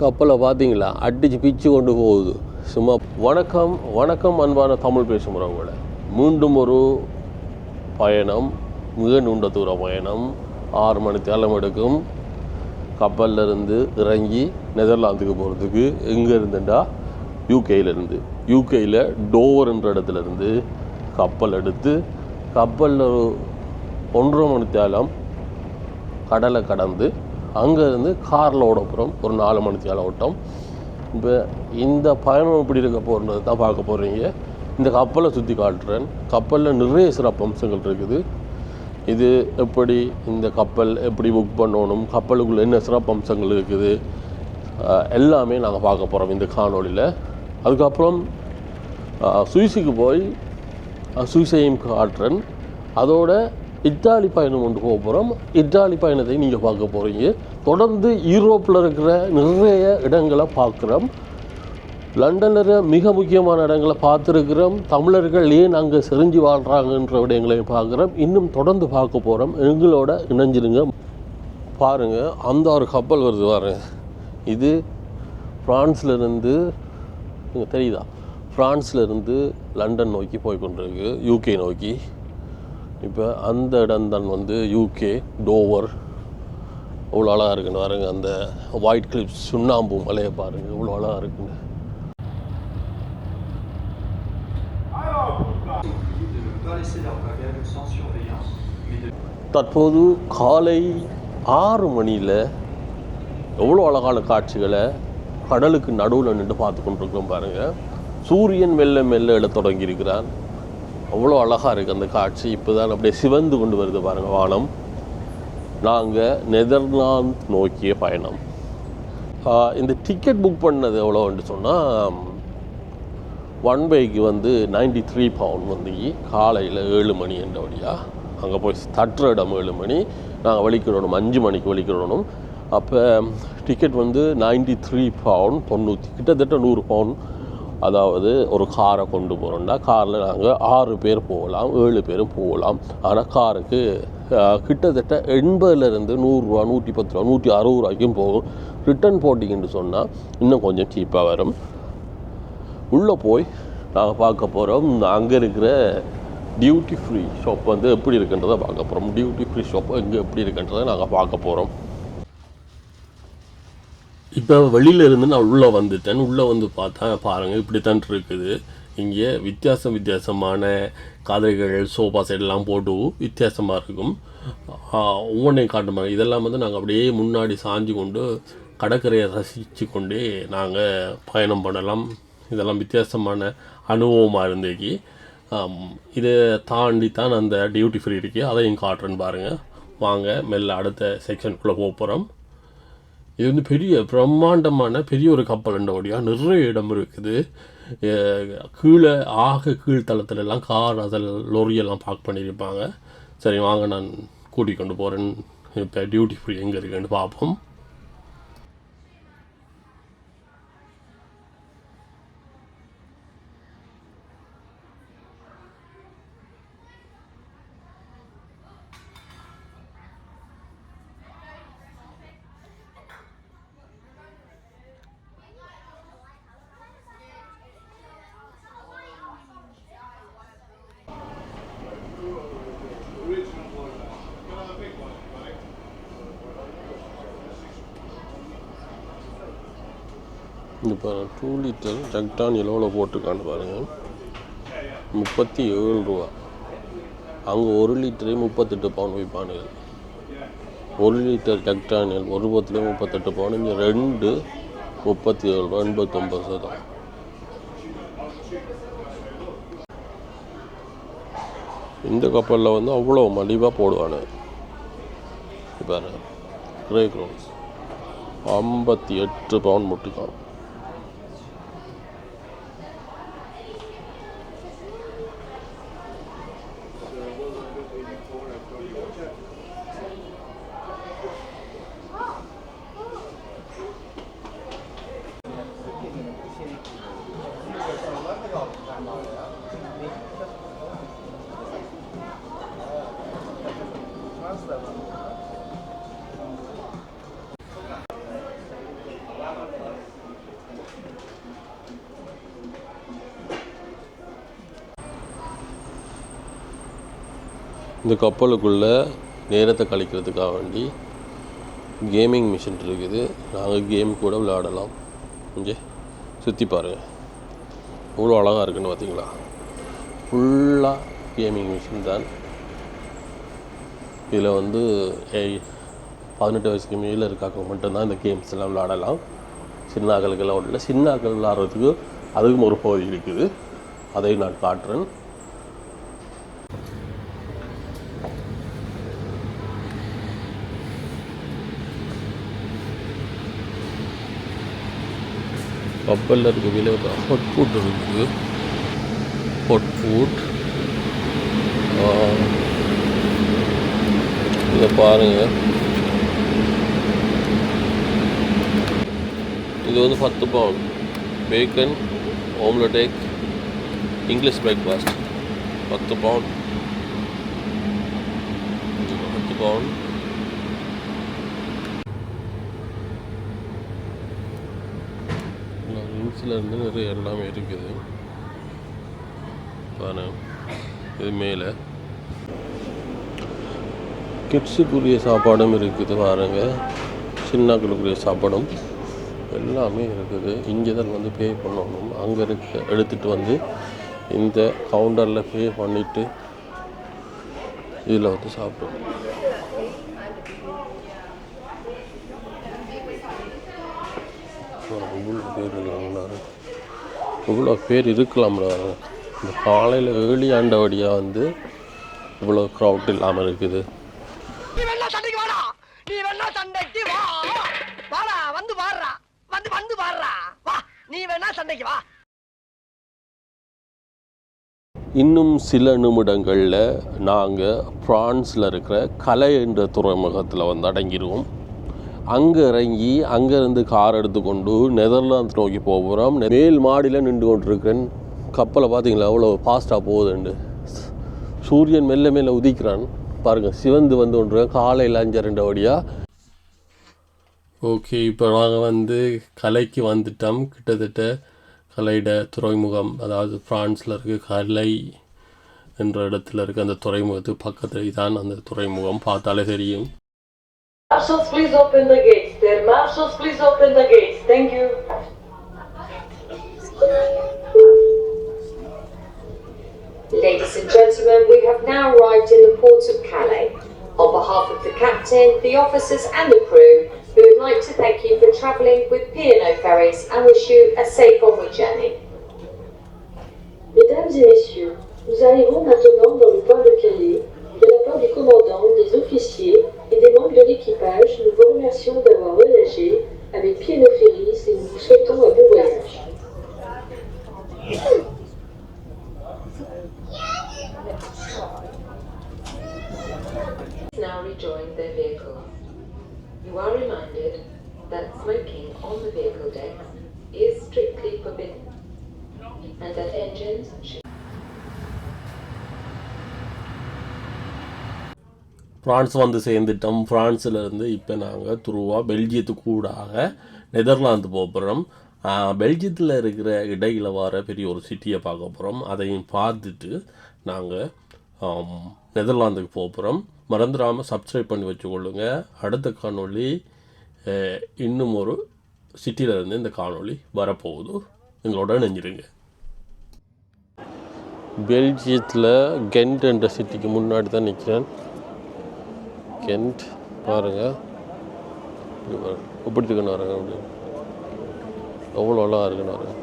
கப்பலை பார்த்தீங்களா? அடிச்சு பிச்சு கொண்டு போகுது. சும்மா வணக்கம் வணக்கம் அன்பான தமிழ் பேசுகிறவங்கள மீண்டும் ஒரு பயணம் மிக நீண்ட தூர பயணம். ஆறு மணி தேலம் எடுக்கும். கப்பல்லேருந்து இறங்கி நெதர்லாந்துக்கு போகிறதுக்கு எங்கே இருந்துண்டா யூகேயிலேருந்து யூகேயில் டோவர்ன்ற இடத்துல இருந்து கப்பல் எடுத்து கப்பலில் ஒன்றரை மணி தேலம் கடலை கடந்து அங்கேருந்து காரில் ஓட போகிறோம் ஒரு நாலு மணி தேலம் ஓட்டம். இப்போ இந்த பயணம் எப்படி இருக்க போகிறது தான் பார்க்க போகிறீங்க. இந்த கப்பலை சுற்றி காட்டுறேன். கப்பலில் நிறைய சிறப்பு அம்சங்கள் இருக்குது. இது எப்படி இந்த கப்பல் எப்படி புக் பண்ணணும்? கப்பலுக்குள்ளே என்ன சிறப்பு அம்சங்கள் இருக்குது? எல்லாமே நாங்கள் பார்க்க போகிறோம் இந்த காணொலியில் அதுக்கப்புறம் அஹ், சுவிஸுக்கு போய் சுவிசையும் காட்டுறேன். அதோட இத்தாலி பயணம் கொண்டு போக போகிறோம் இத்தாலி பயணத்தை நீங்கள் பார்க்க போகிறீங்க தொடர்ந்து யூரோப்பில் இருக்கிற நிறைய இடங்களை பார்க்குறோம். லண்டனில் மிக முக்கியமான இடங்களை பார்த்துருக்கிறோம். தமிழர்கள் ஏன் அங்கே செறிஞ்சு வாழ்கிறாங்கன்ற விடயங்களையும் பார்க்குறோம். இன்னும் தொடர்ந்து பார்க்க போகிறோம் எங்களோட இணைஞ்சிருங்க. பாருங்கள் அந்த ஒரு கப்பல் வருது பாருங்க. இது ஃபிரான்ஸுலருந்து தெரியுதா? பிரான்ஸ்ல இருந்து லண்டன் நோக்கி போய் கொண்டிருக்கு யூகே நோக்கி. இப்போ அந்த இடம் தான் வந்து யூகே டோவர் அவ்வளோ அழகாக இருக்குன்னு பாருங்கள் அந்த ஒயிட் கிளிப்ஸ் சுண்ணாம்பு மலையை பாருங்கள் இவ்வளோ அழகாக இருக்குங்க தற்போது காலை ஆறு மணியில் எவ்வளோ அழகான காட்சிகளை கடலுக்கு நடுவில் நின்று பார்த்து கொண்டிருக்கோம் பாருங்கள் சூரியன் மெல்ல மெல்ல எழ தொடங்கியிருக்கிறான் அவ்வளோ அழகாக இருக்குது அந்த காட்சி. இப்போ தான் அப்படியே சிவந்து கொண்டு வருது பாருங்கள் வானம். நாங்கள் நெதர்லாந்து நோக்கிய பயணம். இந்த டிக்கெட் புக் பண்ணது எவ்வளோன்னு சொன்னால் ஒன் வேக்கு வந்து 93 த்ரீ பவுண்ட் வந்து காலையில் ஏழு மணி என்ற வழியாக அங்கே போய் தட்டுற இடம் ஏழு மணி நாங்கள் வலிக்கிறோம் அஞ்சு மணிக்கு வலிக்கிறோம் அப்போ டிக்கெட் வந்து 93 த்ரீ பவுண்ட் தொண்ணூற்றி கிட்டத்தட்ட நூறு பவுண்ட் அதாவது ஒரு காரை கொண்டு போகிறோம்னா காரில் நாங்கள் ஆறு பேர் போகலாம் ஏழு பேரும் போகலாம். ஆனால் காருக்கு கிட்டத்தட்ட எண்பதுலேருந்து நூறுரூவா நூற்றி பத்து ரூபா நூற்றி அறுபது ரூபாய்க்கும் போகும். ரிட்டர்ன் போட்டிங்கன்னு சொன்னால் இன்னும் கொஞ்சம் சீப்பாக வரும். உள்ளே போய் நாங்கள் பார்க்க போகிறோம் அங்கே இருக்கிற டியூட்டி ஃப்ரீ ஷாப் வந்து எப்படி இருக்குன்றதை பார்க்க போகிறோம் டியூட்டி ஃப்ரீ ஷாப் இங்கே எப்படி இருக்குன்றதை நாங்கள் பார்க்க போகிறோம் இப்போ வெளியில் இருந்து நான் உள்ளே வந்துட்டேன். உள்ளே வந்து பார்த்தா பாருங்கள் இப்படித்தான் இருக்குது. இங்கே வித்தியாசம் வித்தியாசமான கதைகள் சோஃபா செட்லாம் போட்டு வித்தியாசமாக இருக்கும். ஒவ்வொன்றையும் காட்டுமாங்க. இதெல்லாம் வந்து நாங்கள் அப்படியே முன்னாடி சாஞ்சு கொண்டு கடற்கரையை ரசித்து கொண்டே நாங்கள் பயணம் பண்ணலாம். இதெல்லாம் வித்தியாசமான அனுபவமாக இருந்தேக்கி. இதை தாண்டி தான் அந்த டியூட்டி ஃப்ரீ இருக்கு. அதையும் காட்டுறேன்னு பாருங்கள் வாங்க மெல்ல அடுத்த செக்ஷனுக்குள்ளே போக போகிறோம் இது வந்து பெரிய பிரம்மாண்டமான பெரிய ஒரு கப்பல் ஓடியா நிறைய இடம் இருக்குது. கீழே ஆக கீழ்த்தளத்துல எல்லாம் கார் அதில் லொரியெல்லாம் பார்க் பண்ணியிருப்பாங்க. சரி வாங்க நான் கூட்டிக் கொண்டு போகிறேன் இப்போ டியூட்டி ஃப்ரீ எங்கே இருக்குன்னு பார்ப்போம். இப்போ டூ லிட்டர் ஜக்டான் எவ்வளோ போட்டிருக்கான்னு பாருங்கள் முப்பத்தி ஏழு ரூபா. அங்கே ஒரு லிட்டரே முப்பத்தெட்டு பவுன் விற்பானுங்க ஒரு லிட்டர் ஜக்டானியல் ஒரு பத்துலேயே முப்பத்தெட்டு பவுன் இங்கே ரெண்டு முப்பத்தி ஏழு ரூபா எண்பத்தொம்பது சதம். இந்த கப்பலில் வந்து அவ்வளோ மலிவாக போடுவானு பாரு கிரே ஐம்பத்தி எட்டு பவுன் முட்டுக்கான். இந்த கப்பலுக்குள்ளே நேரத்தை கழிக்கிறதுக்காக வேண்டி கேமிங் மிஷின் இருக்குது. நாங்கள் கேம் கூட விளையாடலாம். கொஞ்சம் சுற்றி பாருங்கள் எவ்வளோ அழகாக இருக்குன்னு பார்த்தீங்களா? ஃபுல்லாக கேமிங் மிஷின் தான். இதில் வந்து ஏ பதினெட்டு வயசுக்கு மேலே இருக்காங்க மட்டும்தான் இந்த கேம்ஸ் எல்லாம் விளாடலாம் சின்ன ஆக்களுக்கெல்லாம் ஒன்றும் இல்லை. சின்ன ஆக்கள் விளையாடுறதுக்கு அதுக்கும் ஒரு பகுதி இருக்குது. அதை நான் காட்டுறேன். கப்பலில் இருக்க விலை ஹாட் ஃபுட் இருக்குது. ஹாட் ஃபுட் இதை பாருங்கள் இது வந்து பத்து pound bacon omelette egg English breakfast பத்து பவுண்ட் பத்து பவுண்ட் இருந்து நிறைய எல்லாமே இருக்குது. பாருங்க இது மேலே. கிட்ஸுக்குரிய சாப்பாடும் இருக்குது பாருங்கள் சின்னாக்களுக்குரிய சாப்பாடும் எல்லாமே இருக்குது. இங்கே தான் வந்து பே பண்ணணும். அங்கே இருக்க எடுத்துகிட்டு வந்து இந்த கவுண்டரில் பே பண்ணிவிட்டு இதில் வந்து சாப்பிடணும். இவ்வளோ பேர் இருக்காங்களா இவ்வளோ பேர் இருக்கலாம்ல. இந்த காலையில் ஏழி ஆண்டவடியாக வந்து இவ்வளோ க்ரௌட் இல்லாமல் இருக்குது. இன்னும் சில நிமிடங்களில் நாங்கள் ஃப்ரான்ஸில் இருக்கிற கலை என்ற துறைமுகத்தில் வந்து அடங்கிடுவோம் அங்கே இறங்கி அங்கேருந்து கார் எடுத்துக்கொண்டு நெதர்லாந்து நோக்கி போகிறோம் மேல் மாடியில் நின்று கொண்டிருக்கிறேன் கப்பலை பார்த்தீங்களா? அவ்வளோ ஃபாஸ்ட்டாக போகுதுண்டு சூரியன் மெல்ல மெல்ல உதிக்கிறான். பாருங்கள் சிவந்து வந்து கொண்டு காலையில் அஞ்சு ரெண்டு வழியாக ஓகே இப்போ நாங்கள் வந்து கலைக்கு வந்துட்டோம். கிட்டத்தட்ட கலையிட துறைமுகம் அதாவது ஃப்ரான்ஸில் இருக்க கலை என்ற இடத்துல இருக்க. அந்த துறைமுகத்துக்கு பக்கத்தில் தான் அந்த துறைமுகம். பார்த்தாலே தெரியும். Marshals, please open the gates. There, marshals, please open the gates. Thank you. Ladies and gentlemen, we have now arrived in the port of Calais. On behalf of the captain, the officers and the crew, we would like to thank you for travelling with P&O Ferries and wish you a safe onward journey. Mesdames et messieurs, nous arrivons maintenant dans le port de Calais. De la part du commandant, des officiers et des membres de l'équipage, nous vous remercions d'avoir voyagé avec Piano Ferries et nous vous souhaitons un bon voyage. You are reminded that France வந்து சேர்ந்துட்டோம். ஃப்ரான்ஸில் இருந்து இப்போ நாங்கள் துருவா பெல்ஜியத்துக்கு கூடாக Netherlands போக போகிறோம் பெல்ஜியத்தில் இருக்கிற இடையில் வர பெரிய ஒரு சிட்டியை பார்க்க போகிறோம் அதையும் பார்த்துட்டு நாங்கள் நெதர்லாந்துக்கு போக போகிறோம் மறந்துடாமல் சப்ஸ்கிரைப் பண்ணி வச்சுக்கொள்ளுங்க. அடுத்த காணொளி இன்னும் ஒரு சிட்டியிலேருந்து இந்த காணொளி வரப்போகுது. எங்களோட நெஞ்சிருங்க. பெல்ஜியத்தில் கென்ட் என்ற சிட்டிக்கு முன்னாடி தான் நிற்கிறேன் கென்ட் பாருங்கள் இப்படித்துக்கணும் வரங்க அப்படி. எவ்வளோ அழகாக இருக்குன்னு வரேன்